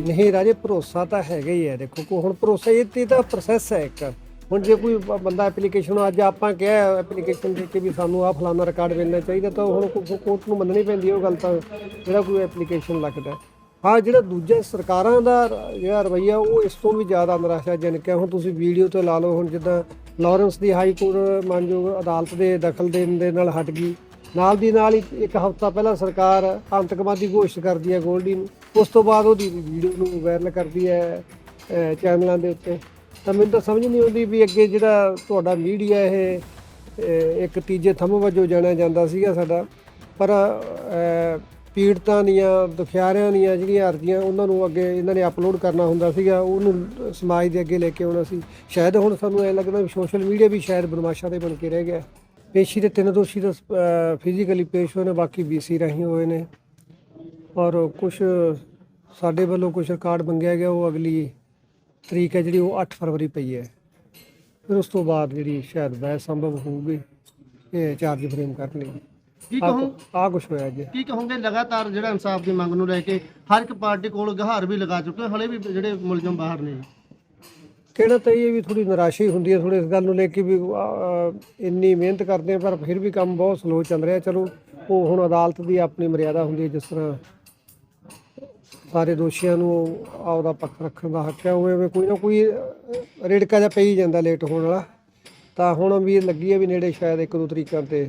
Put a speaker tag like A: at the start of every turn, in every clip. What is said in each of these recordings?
A: ਨਹੀਂ ਰਾਜੇ, ਭਰੋਸਾ ਤਾਂ ਹੈਗਾ ਹੀ ਹੈ। ਦੇਖੋ, ਕੋ ਹੁਣ ਭਰੋਸਾ, ਇਹ ਤੇ ਤਾਂ ਪ੍ਰੋਸੈਸ ਹੈ ਇੱਕ। ਹੁਣ ਜੇ ਕੋਈ ਬੰਦਾ ਐਪਲੀਕੇਸ਼ਨ ਅੱਜ ਆਪਾਂ ਕਿਹਾ ਐਪਲੀਕੇਸ਼ਨ ਦੇ ਕੇ ਵੀ ਸਾਨੂੰ ਆ ਫਲਾਣਾ ਰਿਕਾਰਡ ਮਿਲਣਾ ਚਾਹੀਦਾ, ਤਾਂ ਹੁਣ ਕੋਰਟ ਨੂੰ ਮੰਨਣੀ ਪੈਂਦੀ ਉਹ ਗੱਲ ਤਾਂ, ਜਿਹੜਾ ਕੋਈ ਐਪਲੀਕੇਸ਼ਨ ਲੱਗਦਾ ਹਾਂ। ਜਿਹੜਾ ਦੂਜੇ ਸਰਕਾਰਾਂ ਦਾ ਜਿਹੜਾ ਰਵਈਆ, ਉਹ ਇਸ ਤੋਂ ਵੀ ਜ਼ਿਆਦਾ ਨਿਰਾਸ਼ਾਜਨਕ ਹੈ। ਹੁਣ ਤੁਸੀਂ ਵੀਡੀਓ ਤੇ ਲਾ ਲਓ, ਹੁਣ ਜਿੱਦਾਂ ਲਾਰੈਂਸ ਦੀ ਹਾਈ ਕੋਰਟ ਮਾਨਯੋਗ ਅਦਾਲਤ ਦੇ ਦਖਲ ਦੇਣ ਦੇ ਨਾਲ ਹਟ ਗਈ। ਨਾਲ ਦੀ ਨਾਲ ਹੀ ਇੱਕ ਹਫ਼ਤਾ ਪਹਿਲਾਂ ਸਰਕਾਰ ਆਤੰਕਵਾਦੀ ਘੋਸ਼ਿਤ ਕਰਦੀ ਹੈ ਗੋਲਡੀ ਨੂੰ। ਉਸ ਤੋਂ ਬਾਅਦ ਉਹਦੀ ਵੀਡੀਓ ਨੂੰ ਵਾਇਰਲ ਕਰਦੀ ਹੈ ਚੈਨਲਾਂ ਦੇ ਉੱਤੇ। ਤਾਂ ਮੈਨੂੰ ਤਾਂ ਸਮਝ ਨਹੀਂ ਆਉਂਦੀ ਵੀ ਅੱਗੇ ਜਿਹੜਾ ਤੁਹਾਡਾ ਮੀਡੀਆ ਇਹ ਇੱਕ ਤੀਜੇ ਥੰਮ ਵਜੋਂ ਜਾਣਿਆ ਜਾਂਦਾ ਸੀਗਾ ਸਾਡਾ। ਪਰ ਪੀੜਤਾਂ ਦੀਆਂ, ਦੁਖਿਆਰਿਆਂ ਦੀਆਂ ਜਿਹੜੀਆਂ ਅਰਜ਼ੀਆਂ ਉਹਨਾਂ ਨੂੰ ਅੱਗੇ ਇਹਨਾਂ ਨੇ ਅਪਲੋਡ ਕਰਨਾ ਹੁੰਦਾ ਸੀਗਾ। ਉਹਨੂੰ ਸਮਾਜ ਦੇ ਅੱਗੇ ਲੈ ਕੇ ਆਉਣਾ ਸੀ। ਸ਼ਾਇਦ ਹੁਣ ਸਾਨੂੰ ਐ ਲੱਗਦਾ ਵੀ ਸੋਸ਼ਲ ਮੀਡੀਆ ਵੀ ਸ਼ਾਇਦ ਬਦਮਾਸ਼ਾਂ ਦੇ ਬਣ ਕੇ ਰਹਿ ਗਿਆ। ਪੇਸ਼ੀ ਦੇ ਤਿੰਨ ਦੋਸ਼ੀ ਤਾਂ ਫਿਜ਼ੀਕਲੀ ਪੇਸ਼ ਹੋਏ ਨੇ ਬਾਕੀ ਬੀਸੀ ਰਾਹੀਂ ਹੋਏ ਨੇ। ਔਰ ਕੁਝ ਸਾਡੇ ਵੱਲੋਂ ਕੁਝ ਰਿਕਾਰਡ ਮੰਗਿਆ ਗਿਆ ਉਹ ਅਗਲੀ ਤਰੀਕ ਹੈ ਜਿਹੜੀ ਉਹ 8 ਫਰਵਰੀ ਪਈ ਹੈ। ਫਿਰ ਉਸ ਤੋਂ ਬਾਅਦ ਜਿਹੜੀ ਸ਼ਾਇਦ ਬਹਿਸ ਸੰਭਵ ਹੋਊਗੀ ਇਹ ਚਾਰਜ ਫਰੇਮ ਕਰਨ ਲਈ।
B: ਕੀ ਕਹੂੰ?
A: ਆ ਕੁਝ ਹੋਇਆ ਅੱਜ
B: ਕੀ ਕਹੋਗੇ? ਲਗਾਤਾਰ ਜਿਹੜਾ ਇਨਸਾਫ ਦੀ ਮੰਗ ਨੂੰ ਲੈ ਕੇ ਹਰ ਇੱਕ ਪਾਰਟੀ ਕੋਲ ਗਹਾਰ ਵੀ ਲਗਾ ਚੁੱਕੇ ਹਲੇ ਵੀ ਜਿਹੜੇ ਮੁਲਜ਼ਮ ਬਾਹਰ ਨੇ।
A: ਕਹਿਣਾ ਤਾਂ ਇਹ ਵੀ ਥੋੜੀ ਨਿਰਾਸ਼ੀ ਹੁੰਦੀ ਹੈ ਥੋੜੀ ਇਸ ਗੱਲ ਨੂੰ ਲੈ ਕੇ ਵੀ ਅਹ, ਇੰਨੀ ਮਿਹਨਤ ਕਰਦੇ ਆ ਪਰ ਫਿਰ ਵੀ ਕੰਮ ਬਹੁਤ ਸਲੋ ਚੱਲ ਰਿਹਾ। ਚਲੋ ਉਹ ਹੁਣ ਅਦਾਲਤ ਦੀ ਆਪਣੀ ਮਰਿਆਦਾ ਹੁੰਦੀ ਹੈ ਜਿਸ ਤਰ੍ਹਾਂ ਸਾਰੇ ਦੋਸ਼ੀਆਂ ਨੂੰ ਆਪਦਾ ਪੱਖ ਰੱਖਣ ਦਾ ਹੱਕ ਹੈ ਉਵੇਂ ਉਵੇਂ ਕੋਈ ਨਾ ਕੋਈ ਅਹ, ਰਿੜਕਾ ਜਿਹਾ ਪਈ ਜਾਂਦਾ ਲੇਟ ਹੋਣ ਵਾਲਾ। ਤਾਂ ਹੁਣ ਉਮੀਦ ਲੱਗੀ ਹੈ ਵੀ ਨੇੜੇ ਸ਼ਾਇਦ ਇੱਕ ਦੋ ਤਰੀਕਾਂ ਤੇ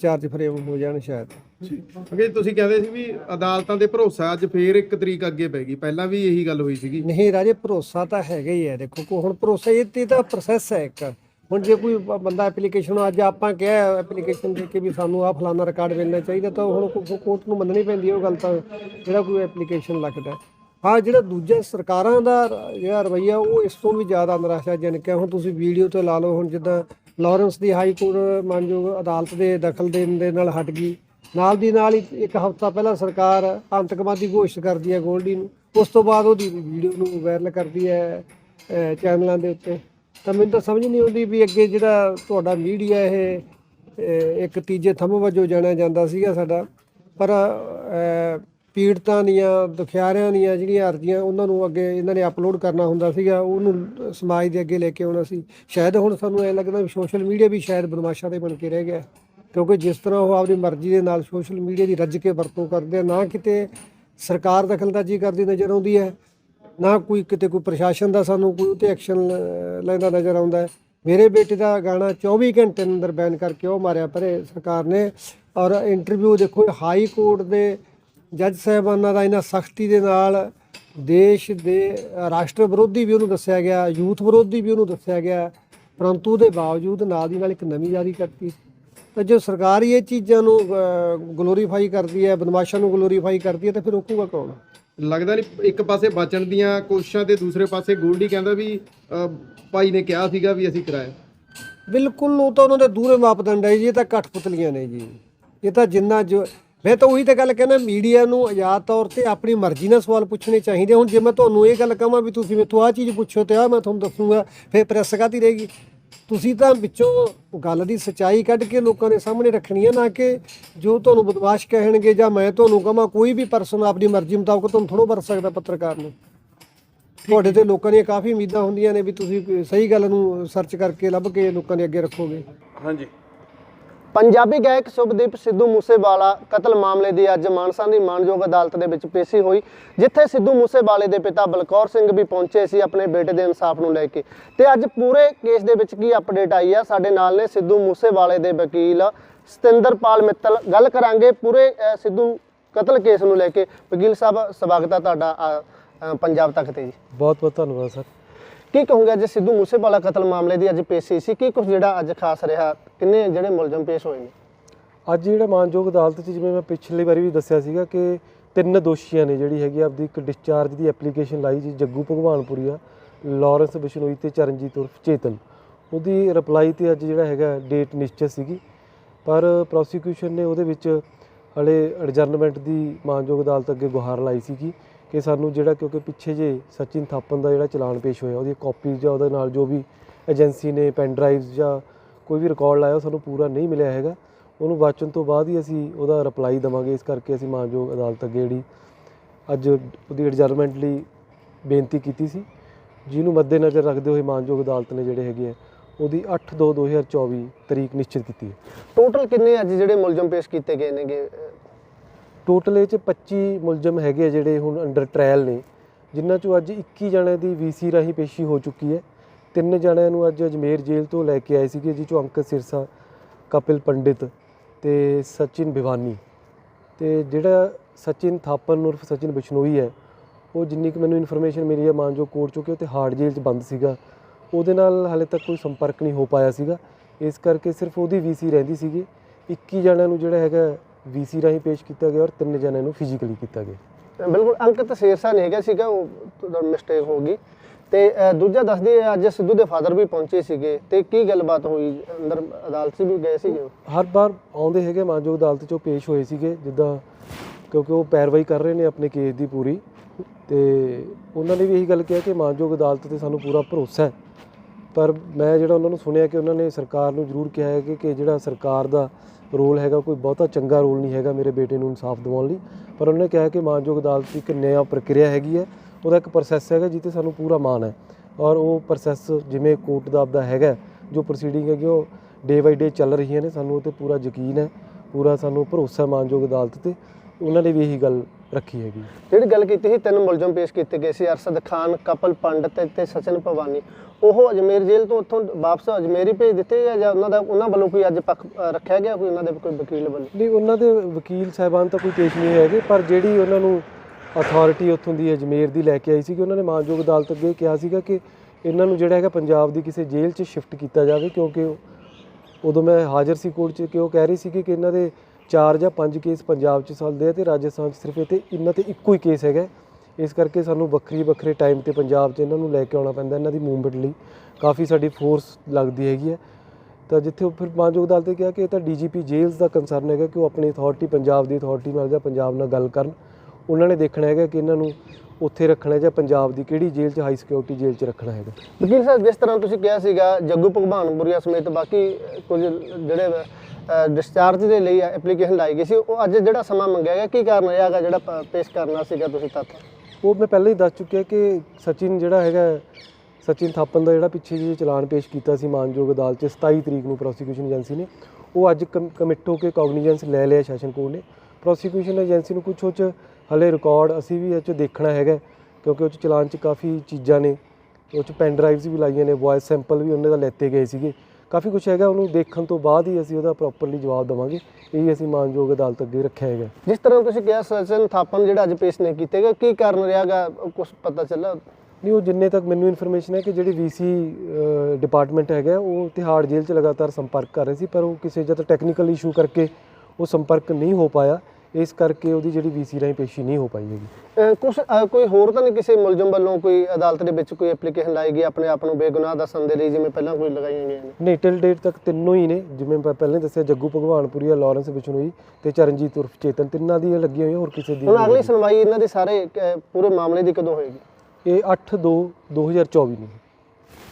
A: ਚਾਰਜ ਫਰੇਮ ਹੋ ਜਾਣ ਸ਼ਾਇਦ।
C: ਕਿਉਂਕਿ ਤੁਸੀਂ ਕਹਿੰਦੇ ਸੀ ਵੀ ਅਦਾਲਤਾਂ ਦੇ ਭਰੋਸਾ ਅੱਜ ਫੇਰ ਇੱਕ ਤਰੀਕ ਅੱਗੇ ਪੈ ਗਈ। ਪਹਿਲਾਂ ਵੀ ਇਹੀ ਗੱਲ ਹੋਈ ਸੀਗੀ।
A: ਨਹੀਂ ਰਾਜੇ, ਭਰੋਸਾ ਤਾਂ ਹੈਗਾ ਹੀ ਹੈ। ਦੇਖੋ, ਕੋ ਹੁਣ ਭਰੋਸਾ, ਇਹ ਤੇ ਤਾਂ ਪ੍ਰੋਸੈਸ ਹੈ ਇੱਕ। ਹੁਣ ਜੇ ਕੋਈ ਬੰਦਾ ਐਪਲੀਕੇਸ਼ਨ ਅੱਜ ਆਪਾਂ ਕਿਹਾ ਐਪਲੀਕੇਸ਼ਨ ਦੇ ਕੇ ਵੀ ਸਾਨੂੰ ਆ ਫਲਾਣਾ ਰਿਕਾਰਡ ਮਿਲਣਾ ਚਾਹੀਦਾ, ਤਾਂ ਹੁਣ ਕੋਰਟ ਨੂੰ ਮੰਨਣੀ ਪੈਂਦੀ ਹੈ ਉਹ ਗੱਲ ਤਾਂ, ਜਿਹੜਾ ਕੋਈ ਐਪਲੀਕੇਸ਼ਨ ਲੱਗਦਾ ਹਾਂ। ਜਿਹੜਾ ਦੂਜੇ ਸਰਕਾਰਾਂ ਦਾ ਜਿਹੜਾ ਰਵਈਆ, ਉਹ ਇਸ ਤੋਂ ਵੀ ਜ਼ਿਆਦਾ ਨਿਰਾਸ਼ਾਜਨਕ ਹੈ। ਹੁਣ ਤੁਸੀਂ ਵੀਡੀਓ ਤੇ ਲਾ ਲਓ, ਹੁਣ ਜਿੱਦਾਂ ਲਾਰੈਂਸ ਦੀ ਹਾਈ ਕੋਰਟ ਮਾਨਯੋਗ ਅਦਾਲਤ ਦੇ ਦਖਲ ਦੇਣ ਦੇ ਨਾਲ ਹਟ ਗਈ। ਨਾਲ ਦੀ ਨਾਲ ਹੀ ਇੱਕ ਹਫ਼ਤਾ ਪਹਿਲਾਂ ਸਰਕਾਰ ਆਤੰਕਵਾਦੀ ਘੋਸ਼ਿਤ ਕਰਦੀ ਹੈ ਗੋਲਡੀ ਨੂੰ। ਉਸ ਤੋਂ ਬਾਅਦ ਉਹਦੀ ਵੀਡੀਓ ਨੂੰ ਵਾਇਰਲ ਕਰਦੀ ਹੈ ਚੈਨਲਾਂ ਦੇ ਉੱਤੇ। ਤਾਂ ਮੈਨੂੰ ਤਾਂ ਸਮਝ ਨਹੀਂ ਆਉਂਦੀ ਵੀ ਅੱਗੇ ਜਿਹੜਾ ਤੁਹਾਡਾ ਮੀਡੀਆ ਇਹ ਇੱਕ ਤੀਜੇ ਥੰਮ ਵਜੋਂ ਜਾਣਿਆ ਜਾਂਦਾ ਸੀਗਾ ਸਾਡਾ। ਪਰ ਪੀੜਤਾਂ ਦੀਆਂ, ਦੁਖਿਆਰਿਆਂ ਦੀਆਂ ਜਿਹੜੀਆਂ ਅਰਜ਼ੀਆਂ ਉਹਨਾਂ ਨੂੰ ਅੱਗੇ ਇਹਨਾਂ ਨੇ ਅਪਲੋਡ ਕਰਨਾ ਹੁੰਦਾ ਸੀਗਾ, ਉਹਨੂੰ ਸਮਾਜ ਦੇ ਅੱਗੇ ਲੈ ਕੇ ਆਉਣਾ ਸੀ। ਸ਼ਾਇਦ ਹੁਣ ਸਾਨੂੰ ਐ ਲੱਗਦਾ ਵੀ ਸੋਸ਼ਲ ਮੀਡੀਆ ਵੀ ਸ਼ਾਇਦ ਬਦਮਾਸ਼ਾਂ ਦੇ ਬਣ ਕੇ ਰਹਿ ਗਿਆ। ਕਿਉਂਕਿ ਜਿਸ ਤਰ੍ਹਾਂ ਉਹ ਆਪਣੀ ਮਰਜ਼ੀ ਦੇ ਨਾਲ ਸੋਸ਼ਲ ਮੀਡੀਆ ਦੀ ਰੱਜ ਕੇ ਵਰਤੋਂ ਕਰਦੇ ਆ, ਨਾ ਕਿਤੇ ਸਰਕਾਰ ਦਖਲਅੰਦਾਜ਼ੀ ਕਰਦੀ ਨਜ਼ਰ ਆਉਂਦੀ ਹੈ, ਨਾ ਕੋਈ ਕਿਤੇ ਕੋਈ ਪ੍ਰਸ਼ਾਸਨ ਦਾ ਸਾਨੂੰ ਕੋਈ ਤੇ ਐਕਸ਼ਨ ਲੈਂਦਾ ਨਜ਼ਰ ਆਉਂਦਾ ਹੈ। ਮੇਰੇ ਬੇਟੇ ਦਾ ਗਾਣਾ 24 ਘੰਟੇ ਦੇ ਅੰਦਰ ਬੈਨ ਕਰਕੇ ਉਹ ਮਾਰਿਆ ਪਰੇ ਸਰਕਾਰ ਨੇ ਔਰ ਇੰਟਰਵਿਊ ਦੇਖੋ, ਹਾਈ ਕੋਰਟ ਦੇ ਜੱਜ ਸਾਹਿਬਾਨਾਂ ਦਾ ਇਹਨਾਂ ਸਖਤੀ ਦੇ ਨਾਲ ਦੇਸ਼ ਦੇ ਰਾਸ਼ਟਰ ਵਿਰੋਧੀ ਵੀ ਉਹਨੂੰ ਦੱਸਿਆ ਗਿਆ, ਯੂਥ ਵਿਰੋਧੀ ਵੀ ਉਹਨੂੰ ਦੱਸਿਆ ਗਿਆ, ਪਰੰਤੂ ਦੇ ਬਾਵਜੂਦ ਨਾਲ ਦੀ ਨਾਲ ਇੱਕ ਨਵੀਂ ਜਾਰੀ ਕਰਤੀ। ਤਾਂ ਜੇ ਸਰਕਾਰ ਹੀ ਇਹ ਚੀਜ਼ਾਂ ਨੂੰ ਗਲੋਰੀਫਾਈ ਕਰਦੀ ਹੈ ਬਦਮਾਸ਼ਾਂ ਨੂੰ ਗਲੋਰੀਫਾਈ ਕਰਦੀ ਹੈ ਤਾਂ ਫਿਰ ਰੋਕੂਗਾ ਕੌਣ?
C: ਲੱਗਦਾ ਨਹੀਂ ਇੱਕ ਪਾਸੇ ਬਚਣ ਦੀਆਂ ਕੋਸ਼ਿਸ਼ਾਂ ਤੇ ਦੂਸਰੇ ਪਾਸੇ ਗੋਲਡੀ ਕਹਿੰਦਾ ਵੀ ਭਾਈ ਨੇ ਕਿਹਾ ਸੀਗਾ ਵੀ ਅਸੀਂ ਕਰਾਇਆ।
A: ਬਿਲਕੁਲ ਉਹ ਤਾਂ ਉਹਨਾਂ ਦੇ ਦੂਰੇ ਮਾਪਦੰਡ ਹੈ ਜੀ ਇਹ ਤਾਂ ਕਠਪੁਤਲੀਆਂ ਨੇ ਜੀ। ਇਹ ਤਾਂ ਜਿੰਨਾ ਜੋ ਮੈਂ ਤਾਂ ਉਹੀ ਤਾਂ ਗੱਲ ਕਹਿੰਦਾ ਮੀਡੀਆ ਨੂੰ ਆਜ਼ਾਦ ਤੌਰ ਤੇ ਆਪਣੀ ਮਰਜ਼ੀ ਨਾਲ ਸਵਾਲ ਪੁੱਛਣੇ ਚਾਹੀਦੇ ਹੁਣ ਜੇ ਮੈਂ ਤੁਹਾਨੂੰ ਇਹ ਗੱਲ ਕਹਾਂ ਵੀ ਤੁਸੀਂ ਮੈਥੋਂ ਆਹ ਚੀਜ਼ ਪੁੱਛੋ ਤੇ ਆ ਮੈਂ ਤੁਹਾਨੂੰ ਦੱਸੂਗਾ ਫਿਰ ਪ੍ਰੈਸ ਕਾਹਦੀ ਰਹੇਗੀ? ਤੁਸੀਂ ਤਾਂ ਵਿੱਚੋਂ ਗੱਲ ਦੀ ਸਚਾਈ ਕੱਢ ਕੇ ਲੋਕਾਂ ਦੇ ਸਾਹਮਣੇ ਰੱਖਣੀ ਹੈ ਨਾ ਕਿ ਜੋ ਤੁਹਾਨੂੰ ਬਦਮਾਸ਼ ਕਹਿਣਗੇ ਜਾਂ ਮੈਂ ਤੁਹਾਨੂੰ ਕਹਾਂ ਕੋਈ ਵੀ ਪਰਸਨ ਆਪਣੀ ਮਰਜ਼ੀ ਮੁਤਾਬਕ ਤੁਹਾਨੂੰ ਥੋੜ੍ਹਾ ਵਰਤ ਸਕਦਾ ਪੱਤਰਕਾਰ ਨੂੰ। ਤੁਹਾਡੇ ਤੇ ਲੋਕਾਂ ਦੀਆਂ ਕਾਫੀ ਉਮੀਦਾਂ ਹੁੰਦੀਆਂ ਨੇ ਵੀ ਤੁਸੀਂ ਸਹੀ ਗੱਲ ਨੂੰ ਸਰਚ ਕਰਕੇ ਲੱਭ ਕੇ ਲੋਕਾਂ ਦੇ ਅੱਗੇ ਰੱਖੋਗੇ।
C: ਹਾਂਜੀ।
B: ਪੰਜਾਬੀ ਗਾਇਕ ਸੁਭਦੀਪ ਸਿੱਧੂ ਮੂਸੇਵਾਲਾ ਕਤਲ ਮਾਮਲੇ ਦੀ ਅੱਜ ਮਾਨਸਾ ਦੀ ਮਾਨਯੋਗ ਅਦਾਲਤ ਦੇ ਵਿੱਚ ਪੇਸ਼ੀ ਹੋਈ ਜਿੱਥੇ ਸਿੱਧੂ ਮੂਸੇਵਾਲੇ ਦੇ ਪਿਤਾ ਬਲਕੌਰ ਸਿੰਘ ਵੀ ਪਹੁੰਚੇ ਸੀ ਆਪਣੇ ਬੇਟੇ ਦੇ ਇਨਸਾਫ ਨੂੰ ਲੈ ਕੇ। ਤੇ ਅੱਜ ਪੂਰੇ ਕੇਸ ਦੇ ਵਿੱਚ ਕੀ ਅਪਡੇਟ ਆਈ ਆ? ਸਾਡੇ ਨਾਲ ਨੇ ਸਿੱਧੂ ਮੂਸੇਵਾਲੇ ਦੇ ਵਕੀਲ ਸਤਿੰਦਰਪਾਲ ਮਿੱਤਲ। ਗੱਲ ਕਰਾਂਗੇ ਪੂਰੇ ਸਿੱਧੂ ਕਤਲ ਕੇਸ ਨੂੰ ਲੈ ਕੇ। ਵਕੀਲ ਸਾਹਿਬ ਸਵਾਗਤ ਹੈ ਤੁਹਾਡਾ ਪੰਜਾਬ ਤੱਕ ਤੇ ਜੀ।
D: ਬਹੁਤ ਬਹੁਤ ਧੰਨਵਾਦ ਸਰ।
B: ਕੀ ਕਹੋਗੇ ਅੱਜ ਸਿੱਧੂ ਮੂਸੇਵਾਲਾ ਕਤਲ ਮਾਮਲੇ ਦੀ ਅੱਜ ਪੇਸ਼ੀ ਸੀ? ਕੀ ਕੁਝ ਜਿਹੜਾ ਅੱਜ ਖਾਸ ਰਿਹਾ ਕਿੰਨੇ ਜਿਹੜੇ ਮੁਲਜ਼ਮ ਪੇਸ਼ ਹੋਏ ਨੇ?
D: ਅੱਜ ਜਿਹੜਾ ਮਾਨਯੋਗ ਅਦਾਲਤ 'ਚ ਜਿਵੇਂ ਮੈਂ ਪਿਛਲੀ ਵਾਰੀ ਵੀ ਦੱਸਿਆ ਸੀਗਾ ਕਿ ਤਿੰਨ ਦੋਸ਼ੀਆਂ ਨੇ ਜਿਹੜੀ ਹੈਗੀ ਆਪਦੀ ਇੱਕ ਡਿਸਚਾਰਜ ਦੀ ਐਪਲੀਕੇਸ਼ਨ ਲਾਈ ਜੀ ਜੱਗੂ ਭਗਵਾਨਪੁਰੀਆ ਲਾਰੈਂਸ ਬਿਸ਼ਨੋਈ ਤੇ ਚਰਨਜੀਤ ਉਰਫ ਚੇਤਨ। ਉਹਦੀ ਰਿਪਲਾਈ ਤੇ ਅੱਜ ਜਿਹੜਾ ਹੈਗਾ ਡੇਟ ਨਿਸ਼ਚਿਤ ਸੀਗੀ। ਪਰ ਪ੍ਰੋਸੀਕਿਊਸ਼ਨ ਨੇ ਉਹਦੇ ਵਿੱਚ ਹਲੇ ਐਡਜਰਨਮੈਂਟ ਦੀ ਮਾਨਯੋਗ ਅਦਾਲਤ ਅੱਗੇ ਗੁਹਾਰ ਲਾਈ ਸੀਗੀ ਕਿ ਸਾਨੂੰ ਜਿਹੜਾ ਕਿਉਂਕਿ ਪਿੱਛੇ ਜੇ ਸਚਿਨ ਥਾਪਨ ਦਾ ਜਿਹੜਾ ਚਲਾਨ ਪੇਸ਼ ਹੋਇਆ, ਉਹਦੀ ਕਾਪੀ ਜਾਂ ਉਹਦੇ ਨਾਲ ਜੋ ਵੀ ਏਜੰਸੀ ਨੇ ਪੈਨ ਡਰਾਈਵਸ ਜਾਂ ਕੋਈ ਵੀ ਰਿਕਾਰਡ ਲਾਇਆ ਸਾਨੂੰ ਪੂਰਾ ਨਹੀਂ ਮਿਲਿਆ ਹੈਗਾ। ਉਹਨੂੰ ਵਾਚਨ ਤੋਂ ਬਾਅਦ ਹੀ ਅਸੀਂ ਉਹਦਾ ਰਿਪਲਾਈ ਦਵਾਂਗੇ। ਇਸ ਕਰਕੇ ਅਸੀਂ ਮਾਨਯੋਗ ਅਦਾਲਤ ਅੱਗੇ ਜਿਹੜੀ ਅੱਜ ਉਹਦੀ ਐਡਜਰਮੈਂਟ ਲਈ ਬੇਨਤੀ ਕੀਤੀ ਸੀ। ਜਿਹਨੂੰ ਮੱਦੇਨਜ਼ਰ ਰੱਖਦੇ ਹੋਏ ਮਾਨਯੋਗ ਅਦਾਲਤ ਨੇ ਜਿਹੜੇ ਹੈਗੇ ਆ ਉਹਦੀ 8/2/2024 ਤਰੀਕ ਨਿਸ਼ਚਿਤ ਕੀਤੀ ਹੈ।
B: ਟੋਟਲ ਕਿੰਨੇ ਅੱਜ ਜਿਹੜੇ ਮੁਲਜ਼ਮ ਪੇਸ਼ ਕੀਤੇ ਗਏ ਨੇਗੇ?
D: ਟੋਟਲ ਇਹ ਚ 25 ਮੁਲਜ਼ਮ ਹੈਗੇ ਆ ਜਿਹੜੇ ਹੁਣ ਅੰਡਰ ਟ੍ਰਾਇਲ ਨੇ ਜਿਨ੍ਹਾਂ ਚੋਂ ਅੱਜ 21 ਜਣਿਆਂ ਦੀ ਵੀਸੀ ਰਾਹੀਂ ਪੇਸ਼ੀ ਹੋ ਚੁੱਕੀ ਹੈ। ਤਿੰਨ ਜਣਿਆਂ ਨੂੰ ਅੱਜ ਅਜਮੇਰ ਜੇਲ੍ਹ ਤੋਂ ਲੈ ਕੇ ਆਏ ਸੀਗੇ ਜਿਹ ਚੋਂ ਅੰਕਤ ਸਿਰਸਾ, ਕਪਿਲ ਪੰਡਿਤ ਤੇ ਸਚਿਨ ਭਿਵਾਨੀ। ਤੇ ਜਿਹੜਾ ਸਚਿਨ ਥਾਪਨ ਉਰਫ ਸਚਿਨ ਬਿਸ਼ਨੋਈ ਹੈ, ਉਹ ਜਿੰਨੀ ਕਿ ਮੈਨੂੰ ਇਨਫੋਰਮੇਸ਼ਨ ਮਿਲੀ ਹੈ ਮਾਨਜੋ ਕੋਰਟ ਚੋਂ ਕਿ ਉਹ ਤੇ ਹਾਰਡ ਜੇਲ੍ਹ 'ਚ ਬੰਦ ਸੀਗਾ। ਉਹਦੇ ਨਾਲ ਹਾਲੇ ਤੱਕ ਕੋਈ ਸੰਪਰਕ ਨਹੀਂ ਹੋ ਪਾਇਆ ਸੀਗਾ। ਇਸ ਕਰਕੇ ਸਿਰਫ ਉਹਦੀ ਵੀਸੀ ਰਹਿੰਦੀ ਸੀਗੀ। 21 ਜਣਿਆਂ ਨੂੰ ਜਿਹੜਾ ਹੈਗਾ ਵੀਸੀ ਰਾਹੀਂ ਪੇਸ਼ ਕੀਤਾ ਗਿਆ ਔਰ ਤਿੰਨ ਜਣਿਆਂ ਨੂੰ ਫਿਜ਼ੀਕਲੀ ਕੀਤਾ ਗਿਆ।
B: ਬਿਲਕੁਲ, ਅੰਕਿਤ ਸ਼ੇਰਸਾ ਨਹੀਂ ਹੈਗਾ ਸੀਗਾ, ਉਹ ਮਿਸਟੇਕ ਹੋ ਗਈ। ਤੇ ਦੂਜਾ ਦੱਸਦੇ ਅੱਜ ਸਿੱਧੂ ਦੇ ਫਾਦਰ ਵੀ ਪਹੁੰਚੇ ਸੀਗੇ। ਤੇ ਕੀ ਗੱਲਬਾਤ ਹੋਈ? ਅੰਦਰ ਅਦਾਲਤ 'ਚ ਵੀ ਗਏ ਸੀਗੇ?
D: ਹਰ ਵਾਰ ਆਉਂਦੇ ਹੈਗੇ ਮਾਨਯੋਗ ਅਦਾਲਤ 'ਚੋਂ ਪੇਸ਼ ਹੋਏ ਸੀਗੇ, ਜਿੱਦਾਂ ਕਿਉਂਕਿ ਉਹ ਪੈਰਵਾਈ ਕਰ ਰਹੇ ਨੇ ਆਪਣੇ ਕੇਸ ਦੀ ਪੂਰੀ। ਤੇ ਉਹਨਾਂ ਨੇ ਵੀ ਇਹੀ ਗੱਲ ਕਿਹਾ ਕਿ ਮਾਨਯੋਗ ਅਦਾਲਤ ਤੇ ਸਾਨੂੰ ਪੂਰਾ ਭਰੋਸਾ ਹੈ। ਪਰ ਮੈਂ ਜਿਹੜਾ ਉਹਨਾਂ ਨੂੰ ਸੁਣਿਆ ਕਿ ਉਹਨਾਂ ਨੇ ਸਰਕਾਰ ਨੂੰ ਜ਼ਰੂਰ ਕਿਹਾ ਹੈ ਕਿ ਜਿਹੜਾ ਸਰਕਾਰ ਦਾ ਰੋਲ ਹੈਗਾ, ਕੋਈ ਬਹੁਤਾ ਚੰਗਾ ਰੋਲ ਨਹੀਂ ਹੈਗਾ ਮੇਰੇ ਬੇਟੇ ਨੂੰ ਇਨਸਾਫ ਦਿਵਾਉਣ ਲਈ। ਪਰ ਉਹਨਾਂ ਨੇ ਕਿਹਾ ਕਿ ਮਾਨਯੋਗ ਅਦਾਲਤ ਦੀ ਇੱਕ ਨਿਆਂ ਪ੍ਰਕਿਰਿਆ ਹੈਗੀ ਹੈ। ਉਹਦਾ ਇੱਕ ਪ੍ਰੋਸੈਸ ਹੈਗਾ ਜਿੱਤੇ ਸਾਨੂੰ ਪੂਰਾ ਮਾਣ ਹੈ। ਔਰ ਉਹ ਪ੍ਰੋਸੈਸ ਜਿਵੇਂ ਕੋਰਟ ਦਾ ਆਪਦਾ ਹੈਗਾ ਜੋ ਪ੍ਰੋਸੀਡਿੰਗ ਹੈਗੀ ਉਹ ਡੇ ਬਾਈ ਡੇ ਚੱਲ ਰਹੀਆਂ ਨੇ। ਸਾਨੂੰ ਉਹ ਤੇ ਪੂਰਾ ਯਕੀਨ ਹੈ ਪੂਰਾ ਸਾਨੂੰ ਭਰੋਸਾ ਮਾਨਯੋਗ ਅਦਾਲਤ ਤੇ ਉਹਨਾਂ ਨੇ ਵੀ ਇਹੀ ਗੱਲ ਰੱਖੀ ਹੈਗੀ।
B: ਜਿਹੜੀ ਗੱਲ ਕੀਤੀ ਸੀ ਤਿੰਨ ਮੁਲਜ਼ਮ ਪੇਸ਼ ਕੀਤੇ ਗਏ ਸੀ ਅਰਸ਼ਦ ਖਾਨ ਕਪਲ ਪੰਡਤ ਤੇ ਸਚਨ ਭਵਾਨੀ। ਉਹ ਅਜਮੇਰ ਜੇਲ੍ਹ ਤੋਂ ਉੱਥੋਂ ਵਾਪਸ ਅਜਮੇਰ ਹੀ ਭੇਜ ਦਿੱਤੇ ਗਏ ਜਾਂ ਉਹਨਾਂ ਦਾ ਉਹਨਾਂ ਵੱਲੋਂ ਕੋਈ ਅੱਜ ਪੱਖ ਰੱਖਿਆ ਗਿਆ ਕੋਈ ਉਹਨਾਂ ਦੇ ਕੋਈ ਵਕੀਲ ਵੱਲੋਂ?
D: ਨਹੀਂ ਉਹਨਾਂ ਦੇ ਵਕੀਲ ਸਾਹਿਬਾਨ ਤਾਂ ਕੋਈ ਪੇਸ਼ ਨਹੀਂ ਹੈਗੇ ਪਰ ਜਿਹੜੀ ਉਹਨਾਂ ਨੂੰ ਅਥਾਰਟੀ ਉੱਥੋਂ ਦੀ ਅਜਮੇਰ ਦੀ ਲੈ ਕੇ ਆਈ ਸੀ ਕਿ ਉਹਨਾਂ ਨੇ ਮਾਨਯੋਗ ਅਦਾਲਤ ਅੱਗੇ ਕਿਹਾ ਸੀਗਾ ਕਿ ਇਹਨਾਂ ਨੂੰ ਜਿਹੜਾ ਹੈਗਾ ਪੰਜਾਬ ਦੀ ਕਿਸੇ ਜੇਲ੍ਹ 'ਚ ਸ਼ਿਫਟ ਕੀਤਾ ਜਾਵੇ ਕਿਉਂਕਿ ਉਹ- ਉਦੋਂ ਮੈਂ ਹਾਜ਼ਰ ਸੀ ਕੋਰਟ 'ਚ ਕਿ ਉਹ ਕਹਿ ਰਹੀ ਸੀ ਕਿ ਇਹਨਾਂ ਦੇ ਚਾਰ ਜਾਂ ਪੰਜ ਕੇਸ ਪੰਜਾਬ 'ਚ ਚੱਲਦੇ ਆ ਤੇ ਰਾਜਸਥਾਨ 'ਚ ਸਿਰਫ ਇਹ ਤੇ ਇਹਨਾਂ ਤੇ ਇੱਕੋ ਹੀ ਕੇਸ ਹੈਗਾ। ਇਸ ਕਰਕੇ ਸਾਨੂੰ ਵੱਖਰੀ ਵੱਖਰੇ ਟਾਈਮ ਤੇ ਪੰਜਾਬ 'ਚ ਇਹਨਾਂ ਨੂੰ ਲੈ ਕੇ ਆਉਣਾ ਪੈਂਦਾ, ਇਹਨਾਂ ਦੀ ਮੂਵਮੈਂਟ ਲਈ। ਕਾਫੀ ਸਾਡੀ ਫੋਰਸ ਲੱਗਦੀ ਹੈਗੀ ਹੈ ਤਾਂ ਜਿੱਥੇ ਫਿਰ ਮਾਨਯੋਗ ਅਦਾਲਤ ਨੇ ਕਿਹਾ ਕਿ ਇਹ ਤਾਂ ਡੀਜੀਪੀ ਜੇਲਸ ਦਾ ਕੰਸਰਨ ਹੈਗਾ ਕਿ ਉਹ ਆਪਣੀ ਅਥਾਰਟੀ ਪੰਜਾਬ ਦੀ ਅਥਾਰਟੀ ਨਾਲ ਜਾਂ ਪੰਜਾਬ ਨਾਲ ਗੱਲ ਕਰਨ। ਉਹਨਾਂ ਨੇ ਦੇਖਣਾ ਹੈਗਾ ਕਿ ਇਹਨਾਂ ਨੂੰ ਉੱਥੇ ਰੱਖਣਾ ਜਾਂ ਪੰਜਾਬ ਦੀ ਕਿਹੜੀ ਜੇਲ੍ਹ 'ਚ ਹਾਈ ਸਿਕਿਉਰਿਟੀ ਜੇਲ੍ਹ 'ਚ ਰੱਖਣਾ ਹੈਗਾ।
B: ਵਕੀਲ ਸਾਹਿਬ ਜਿਸ ਤਰ੍ਹਾਂ ਤੁਸੀਂ ਕਿਹਾ ਸੀਗਾ ਜੱਗੂ ਭਗਵਾਨਪੁਰੀਆ ਸਮੇਤ ਬਾਕੀ ਕੁਝ ਜਿਹੜੇ ਡਿਸਚਾਰਜ ਦੇ ਲਈ ਐਪਲੀਕੇਸ਼ਨ ਲਾਈ ਗਈ ਸੀ ਉਹ ਅੱਜ ਜਿਹੜਾ ਸਮਾਂ ਮੰਗਿਆ ਗਿਆ ਕੀ ਕਾਰਨ ਹੈਗਾ ਜਿਹੜਾ ਪੇਸ਼ ਕਰਨਾ ਸੀਗਾ ਤੁਸੀਂ ਤੱਥ?
D: ਉਹ ਮੈਂ ਪਹਿਲਾਂ ਹੀ ਦੱਸ ਚੁੱਕਿਆ ਕਿ ਸਚਿਨ ਜਿਹੜਾ ਹੈਗਾ ਸਚਿਨ ਥਾਪਨ ਦਾ ਜਿਹੜਾ ਪਿੱਛੇ ਜਿਹੇ ਚਲਾਨ ਪੇਸ਼ ਕੀਤਾ ਸੀ ਮਾਨਯੋਗ ਅਦਾਲਤ 'ਚ 27 ਤਰੀਕ ਨੂੰ ਪ੍ਰੋਸੀਕਿਊਸ਼ਨ ਏਜੰਸੀ ਨੇ ਉਹ ਅੱਜ ਕਮਿਟ ਹੋ ਕੇ ਕੌਗਨੀਜੈਂਸ ਲੈ ਲਿਆ ਸੈਸ਼ਨ ਕੋਰਟ ਨੇ। ਪ੍ਰੋਸੀਕਿਊਸ਼ਨ ਏਜੰਸੀ ਨੂੰ ਕੁਝ ਉਹ 'ਚ ਹਲੇ ਰਿਕਾਰਡ ਅਸੀਂ ਵੀ ਇਹ 'ਚ ਦੇਖਣਾ ਹੈਗਾ ਕਿਉਂਕਿ ਉਹ 'ਚ ਚਲਾਨ 'ਚ ਕਾਫੀ ਚੀਜ਼ਾਂ ਨੇ ਉਹ 'ਚ ਪੈਨ ਡਰਾਈਵਸ ਵੀ ਲਾਈਆਂ ਨੇ ਵੌਇਸ ਸੈਂਪਲ ਵੀ ਉਹਨਾਂ ਦਾ ਲੈਤੇ ਗਏ ਸੀਗੇ। ਕਾਫੀ ਕੁਝ ਹੈਗਾ ਉਹਨੂੰ ਦੇਖਣ ਤੋਂ ਬਾਅਦ ਹੀ ਅਸੀਂ ਉਹਦਾ ਪ੍ਰੋਪਰਲੀ ਜਵਾਬ ਦੇਵਾਂਗੇ ਇਹ ਅਸੀਂ ਮਾਨਯੋਗ ਅਦਾਲਤ ਅੱਗੇ ਰੱਖਿਆ ਹੈਗਾ।
B: ਜਿਸ ਤਰ੍ਹਾਂ ਤੁਸੀਂ ਕਿਹਾ ਸਚਨ ਥਾਪਨ ਜਿਹੜਾ ਅੱਜ ਪੇਸ਼ ਨਹੀਂ ਕੀਤੇ ਗਏ ਕੀ ਕਾਰਨ ਰਿਹਾਗਾ ਕੁਝ ਪਤਾ ਚੱਲਾ
D: ਨਹੀਂ ਉਹ ਜਿੰਨੇ ਤੱਕ ਮੈਨੂੰ ਇਨਫੋਰਮੇਸ਼ਨ ਹੈ ਕਿ ਜਿਹੜੀ ਵੀਸੀ ਡਿਪਾਰਟਮੈਂਟ ਹੈਗਾ ਉਹ ਤਿਹਾੜ ਜੇਲ੍ਹ 'ਚ ਲਗਾਤਾਰ ਸੰਪਰਕ ਕਰ ਰਹੇ ਸੀ ਪਰ ਉਹ ਕਿਸੇ ਜਦ ਟੈਕਨੀਕਲ ਇਸ਼ੂ ਕਰਕੇ ਉਹ ਸੰਪਰਕ ਨਹੀਂ ਹੋ ਪਾਇਆ। ਇਸ ਕਰਕੇ ਉਹਦੀ ਜਿਹੜੀ ਵੀਸੀ ਰਾਹੀਂ ਪੇਸ਼ੀ ਨਹੀਂ ਹੋ ਪਾਈ ਹੈਗੀ।
B: ਕੁਝ ਕੋਈ ਹੋਰ ਤਾਂ ਨਹੀਂ ਕਿਸੇ ਮੁਲਜ਼ਮ ਵੱਲੋਂ ਕੋਈ ਅਦਾਲਤ ਦੇ ਵਿੱਚ ਕੋਈ ਐਪਲੀਕੇਸ਼ਨ ਲਾਈ ਗਈ ਆਪਣੇ ਆਪ ਨੂੰ ਬੇਗੁਨਾਹ ਦੱਸਣ ਦੇ ਲਈ ਜਿਵੇਂ ਪਹਿਲਾਂ ਕੋਈ ਲਗਾਈਆਂ ਗਈਆਂ ਨੇ?
D: ਨਹੀਂ ਟਿਲ ਡੇਟ ਤੱਕ ਤਿੰਨੋਂ ਹੀ ਨੇ ਜਿਵੇਂ ਮੈਂ ਪਹਿਲਾਂ ਹੀ ਦੱਸਿਆ ਜੱਗੂ ਭਗਵਾਨਪੁਰੀਆ ਲਾਰੈਂਸ ਬਿਸ਼ਨੋਈ ਤੇ ਚਰਨਜੀਤ ਉਰਫ ਚੇਤਨ ਤਿੰਨਾਂ ਦੀ ਲੱਗੀਆਂ ਹੋਈਆਂ ਹੋਰ ਕਿਸੇ ਦੀ
B: ਹੁਣ ਅਗਲੀ ਸੁਣਵਾਈ ਇਹਨਾਂ ਦੀ ਸਾਰੇ ਪੂਰੇ ਮਾਮਲੇ ਦੀ ਕਦੋਂ ਹੋਏਗੀ?
D: ਇਹ 8 2 2024 ਨੂੰ।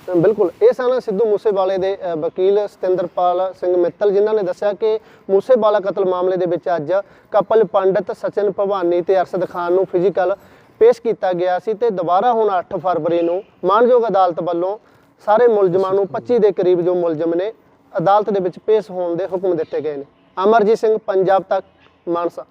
B: ਬਿਲਕੁਲ, ਇਹ ਸਨ ਸਿੱਧੂ ਮੂਸੇਵਾਲੇ ਦੇ ਵਕੀਲ ਸਤਿੰਦਰਪਾਲ ਸਿੰਘ ਮਿੱਤਲ, ਜਿਨ੍ਹਾਂ ਨੇ ਦੱਸਿਆ ਕਿ ਮੂਸੇਵਾਲਾ ਕਤਲ ਮਾਮਲੇ ਦੇ ਵਿੱਚ ਅੱਜ ਕਪਲ ਪੰਡਤ, ਸਚਨ ਭਵਾਨੀ ਤੇ ਅਰਸ਼ਦ ਖਾਨ ਨੂੰ ਫਿਜ਼ੀਕਲ ਪੇਸ਼ ਕੀਤਾ ਗਿਆ ਸੀ ਤੇ ਦੁਬਾਰਾ ਹੁਣ 8 ਫਰਵਰੀ ਨੂੰ ਮਾਨਯੋਗ ਅਦਾਲਤ ਵੱਲੋਂ ਸਾਰੇ ਮੁਲਜ਼ਮਾਂ ਨੂੰ 25 ਦੇ ਕਰੀਬ ਜੋ ਮੁਲਜ਼ਮ ਨੇ ਅਦਾਲਤ ਦੇ ਵਿੱਚ ਪੇਸ਼ ਹੋਣ ਦੇ ਹੁਕਮ ਦਿੱਤੇ ਗਏ ਨੇ। ਅਮਰਜੀਤ ਸਿੰਘ, ਪੰਜਾਬ ਤੱਕ, ਮਾਨਸਾ।